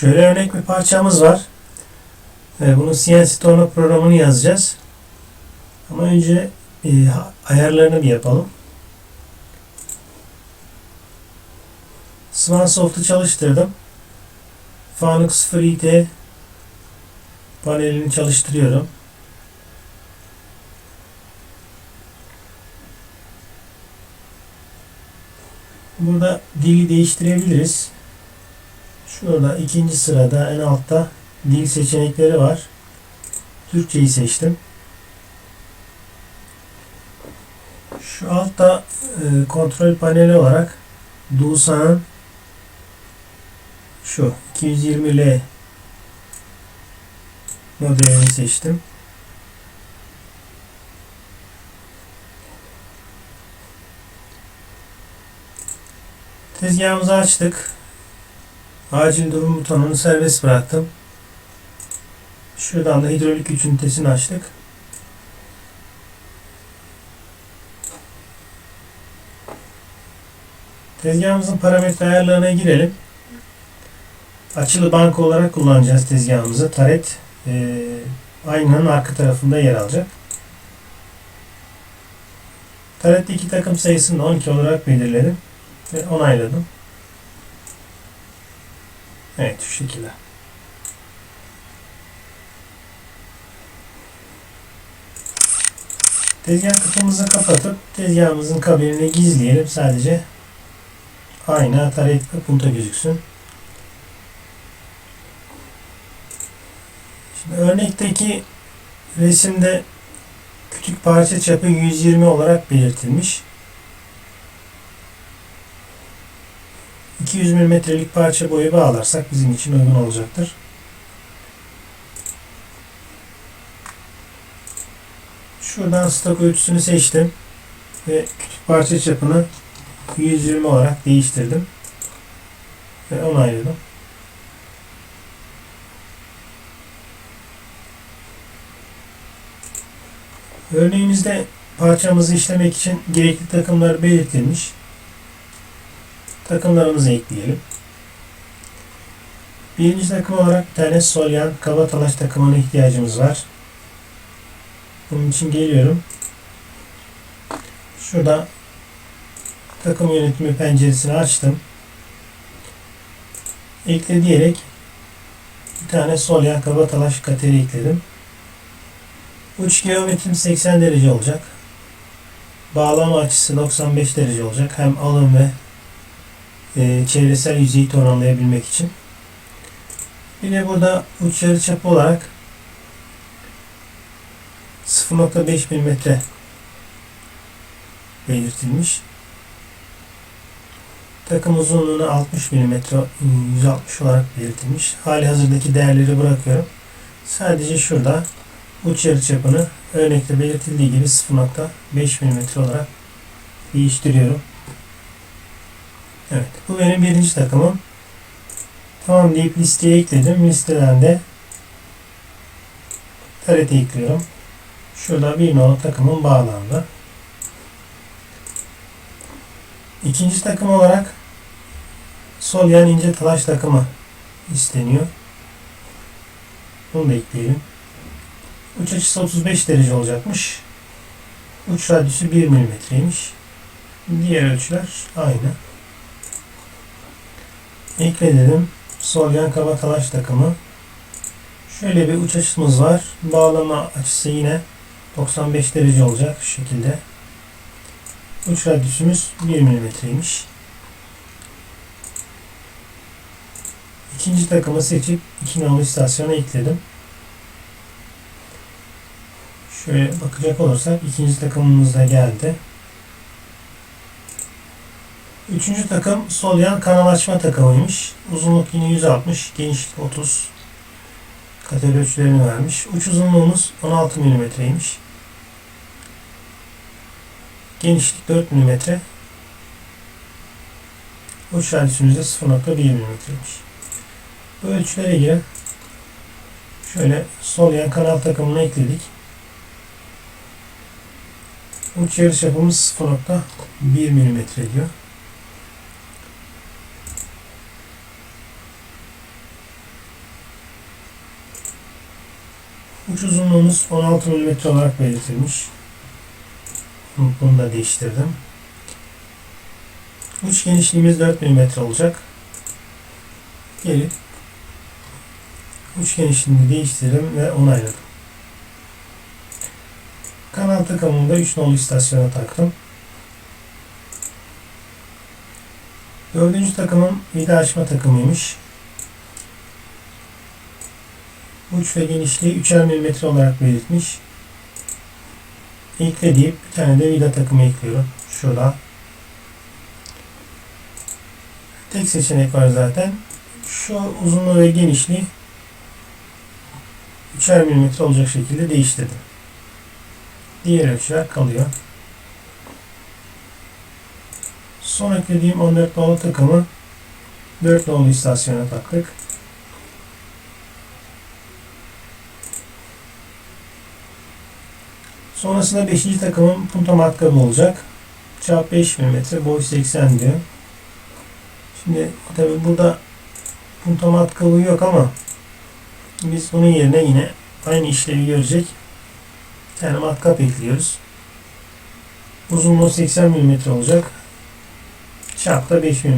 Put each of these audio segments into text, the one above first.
Şöyle örnek bir parçamız var. Ee, Bunun CNC torna programını yazacağız. Ama önce ayarlarını bir yapalım. Swansoft'u çalıştırdım. Fanuc 0 IT panelini çalıştırıyorum. Burada dili değiştirebiliriz. Şurada ikinci sırada en altta dil seçenekleri var. Türkçeyi seçtim. Şu altta e, kontrol paneli olarak Doosan'ın şu 220L modelini seçtim. Tezgahımızı açtık. Acil durum butonunu serbest bıraktım. Şuradan da hidrolik güç ünitesini açtık. Tezgahımızın parametre ayarlarına girelim. Açılı banka olarak kullanacağız tezgahımızı. Taret e, aynanın arka tarafında yer alacak. Tarette iki takım sayısını da 12 olarak belirledim ve onayladım. Evet şu şekilde. Tezgah kapımızı kapatıp tezgahımızın kabinini gizleyelim. Sadece ayna, taret ve punta gözüksün. Şimdi örnekteki resimde küçük parça çapı 120 olarak belirtilmiş. 200 mm'lik parça boyu bağlarsak bizim için uygun olacaktır. Şuradan stok ölçüsünü seçtim ve küçük parça çapını 120 olarak değiştirdim ve onayladım. Örneğimizde parçamızı işlemek için gerekli takımlar belirtilmiş. Takımlarımızı ekleyelim. Birinci takım olarak bir tane solyan kaba talaş takımına ihtiyacımız var. Bunun için geliyorum. Şurada takım yönetimi penceresini açtım. Ekle diyerek bir tane solyan kaba talaş kateri ekledim. Uç geometrim 80 derece olacak. Bağlama açısı 95 derece olacak. Hem alım ve e, çevresel yüzeyi tonlayabilmek için. Bir de burada uç yarıçapı olarak 0.5 mm belirtilmiş. Takım uzunluğunu 60 mm 160 olarak belirtilmiş. Hali hazırdaki değerleri bırakıyorum. Sadece şurada uç yarıçapını örnekte belirtildiği gibi 0.5 mm olarak değiştiriyorum. Evet. Bu benim birinci takımım. Tamam deyip listeye ekledim. Listeden de TRT ekliyorum. Şurada bir nolu takımım bağlandı. İkinci takım olarak sol yan ince talaş takımı isteniyor. Bunu da ekleyelim. Uç açısı 35 derece olacakmış. Uç radyüsü 1 milimetreymiş. Diğer ölçüler aynı. Ekle dedim. Sol yan kaba takımı. Şöyle bir uç açımız var. Bağlama açısı yine 95 derece olacak şu şekilde. Uç radyüsümüz 1 milimetreymiş. İkinci takımı seçip iki nolu istasyona ekledim. Şöyle bakacak olursak ikinci takımımız da geldi. Üçüncü takım sol yan kanal açma takımıymış. Uzunluk yine 160, genişlik 30. Kategori ölçülerini vermiş. Uç uzunluğumuz 16 mm'ymiş. Genişlik 4 mm. Uç radyüsümüz de 0.1 mm'ymiş. Bu ölçülere göre şöyle sol yan kanal takımını ekledik. Uç yarıçapımız 0.1 mm diyor. Uç uzunluğumuz 16 mm olarak belirtilmiş. Bunu da değiştirdim. Uç genişliğimiz 4 mm olacak. Gelip uç genişliğini değiştirdim ve onayladım. Kanal takımını da 3 nolu istasyona taktım. Dördüncü takımım vida açma takımıymış. Uç ve genişliği 3'er mm olarak belirtmiş. Ekle deyip bir tane de vida takımı ekliyorum. Şurada. Tek seçenek var zaten. Şu uzunluğu ve genişliği 3'er mm olacak şekilde değiştirdim. Diğer ölçüler kalıyor. Son eklediğim 14 nolu takımı 4 nolu istasyona taktık. Sonrasında 5. takımın punta matkabı olacak. Çap 5 mm, boy 80 diyor. Şimdi tabi burada punta matkabı yok ama biz bunun yerine yine aynı işlevi görecek bir tane matkap ekliyoruz. Uzunluğu 80 mm olacak. Çap da 5 mm.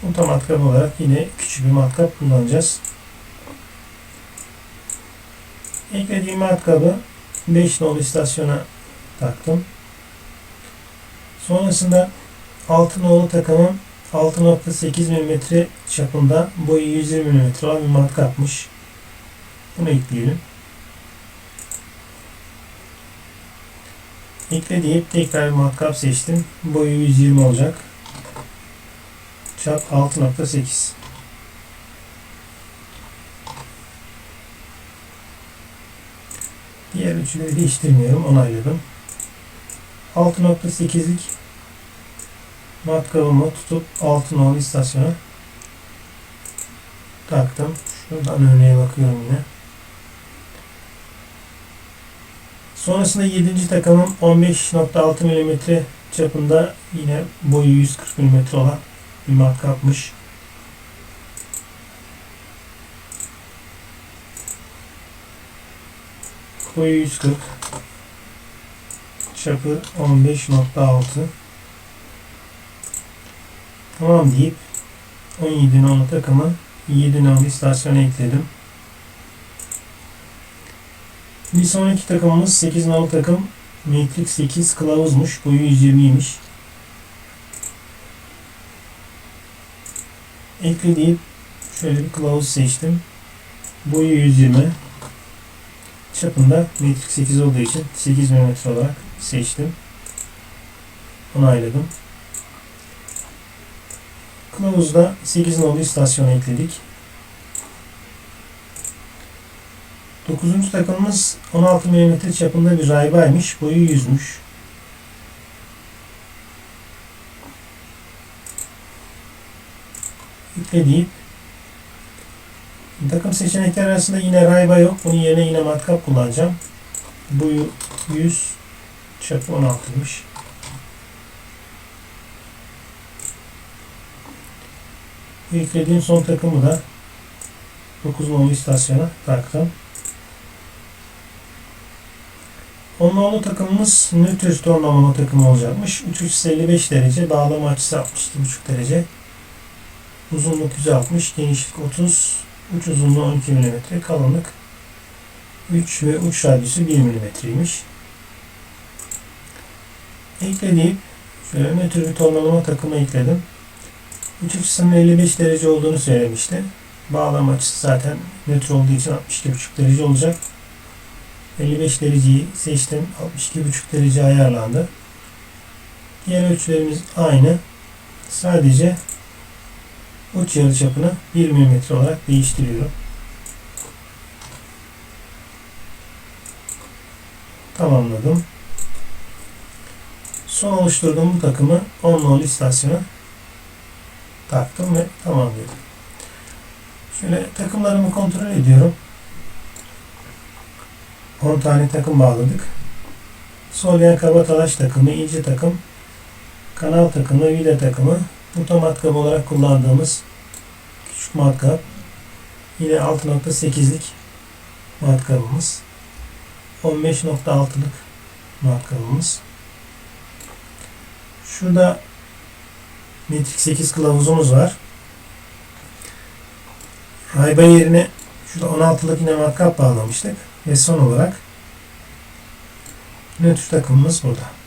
Punta matkap olarak yine küçük bir matkap kullanacağız. Eklediğim matkabı 5 nolu istasyona taktım. Sonrasında 6 nolu takımın 6.8 mm çapında boyu 120 mm olan bir matkapmış. Bunu ekleyelim. Ekle deyip tekrar bir matkap seçtim. Boyu 120 olacak. Çap 6.8. Diğer ölçüleri değiştirmiyorum. Onayladım. 6.8'lik matkabımı tutup altın nolu istasyona taktım. Şuradan örneğe bakıyorum yine. Sonrasında 7. takımım 15.6 mm çapında yine boyu 140 mm olan bir matkapmış. Boyu 140 çapı 15.6 Tamam deyip 17 nolu takımı 7 nolu istasyona ekledim. Bir sonraki takımımız 8 nolu takım Matrix 8 kılavuzmuş. Boyu 120'ymiş. Ekle deyip şöyle bir kılavuz seçtim. Boyu 120. Çapında Matrix 8 olduğu için 8 mm olarak seçtim. Onayladım. Kılavuzda 8 nolu istasyona ekledik. 9. takımımız 16 mm çapında bir raybaymış. Boyu 100'müş. Yükle deyip takım seçenekler arasında yine rayba yok. Bunun yerine yine matkap kullanacağım. Boyu 100 çapı 16'ymış. Yüklediğim son takımı da 9 nolu istasyona taktım. Onlu takımımız nötr tornavana takımı olacakmış. 355 derece, bağlama açısı 62,5 derece. Uzunluk 160, genişlik 30, uç uzunluğu 12 mm, kalınlık 3 ve uç radyüsü 1 mm'ymiş. Eklediğim şöyle nötr bir tornalama takımı ekledim. Uç açısının 55 derece olduğunu söylemişti. Bağlama açısı zaten nötr olduğu için 62,5 derece olacak. 55 dereceyi seçtim. 62,5 derece ayarlandı. Diğer ölçülerimiz aynı. Sadece uç yarıçapını 1 mm olarak değiştiriyorum. Tamamladım. Son oluşturduğum bu takımı 10 nolu istasyona taktım ve tamamladım. Şöyle takımlarımı kontrol ediyorum. 10 tane takım bağladık. Solyan kaba talaş takımı, ince takım, kanal takımı, vida takımı, buton matkabı olarak kullandığımız küçük matkap, Yine 6.8'lik matkabımız. 15.6'lık matkabımız. Şurada metrik 8 kılavuzumuz var. Rayba yerine şurada 16'lık yine matkap bağlamıştık. Ve son olarak nötr takımımız burada.